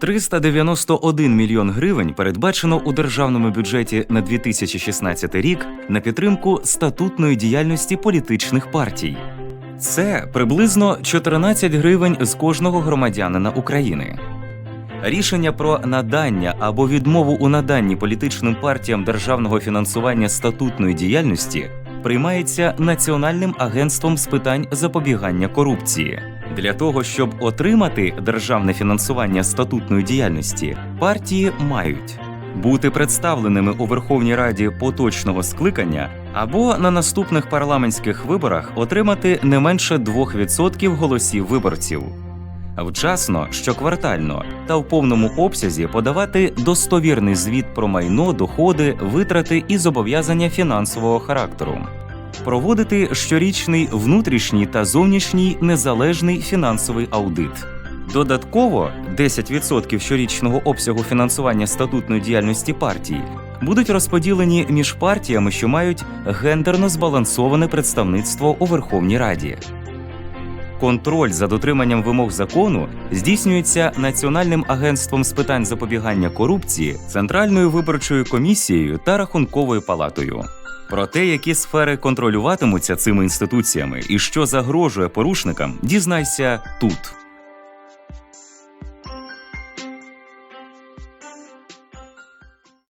391 мільйон гривень передбачено у державному бюджеті на 2016 рік на підтримку статутної діяльності політичних партій. Це приблизно 14 гривень з кожного громадянина України. Рішення про надання або відмову у наданні політичним партіям державного фінансування статутної діяльності приймається Національним агентством з питань запобігання корупції. Для того, щоб отримати державне фінансування статутної діяльності, партії мають бути представленими у Верховній Раді поточного скликання або на наступних парламентських виборах отримати не менше 2% голосів виборців. Вчасно, щоквартально та в повному обсязі подавати достовірний звіт про майно, доходи, витрати і зобов'язання фінансового характеру. Проводити щорічний внутрішній та зовнішній незалежний фінансовий аудит. Додатково 10% щорічного обсягу фінансування статутної діяльності партії будуть розподілені між партіями, що мають гендерно збалансоване представництво у Верховній Раді. Контроль за дотриманням вимог закону здійснюється Національним агентством з питань запобігання корупції, Центральною виборчою комісією та Рахунковою палатою. Про те, які сфери контролюватимуться цими інституціями і що загрожує порушникам, дізнайся тут.